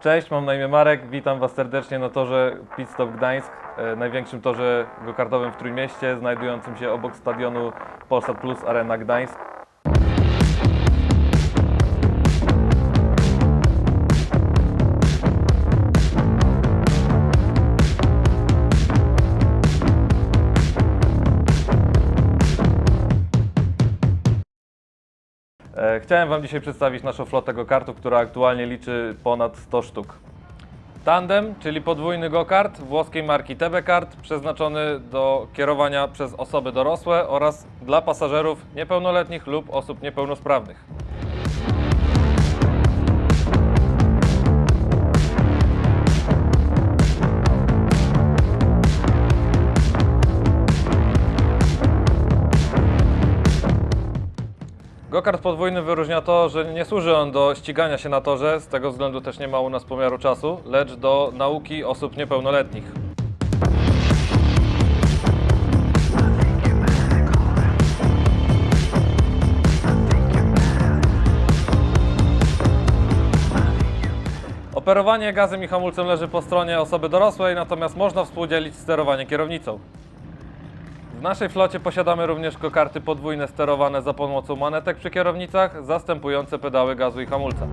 Cześć, mam na imię Marek, witam Was serdecznie na torze Pit Stop Gdańsk, e, największym torze gokartowym w Trójmieście, znajdującym się obok stadionu Polsat Plus Arena Gdańsk. Chciałem Wam dzisiaj przedstawić naszą flotę go-kartów, która aktualnie liczy ponad 100 sztuk. Tandem, czyli podwójny go-kart włoskiej marki TB Kart, przeznaczony do kierowania przez osoby dorosłe oraz dla pasażerów niepełnoletnich lub osób niepełnosprawnych. Gokart podwójny wyróżnia to, że nie służy on do ścigania się na torze, z tego względu też nie ma u nas pomiaru czasu, lecz do nauki osób niepełnoletnich. Operowanie gazem i hamulcem leży po stronie osoby dorosłej, natomiast można współdzielić sterowanie kierownicą. W naszej flocie posiadamy również kokarty podwójne sterowane za pomocą manetek przy kierownicach, zastępujące pedały gazu i hamulca.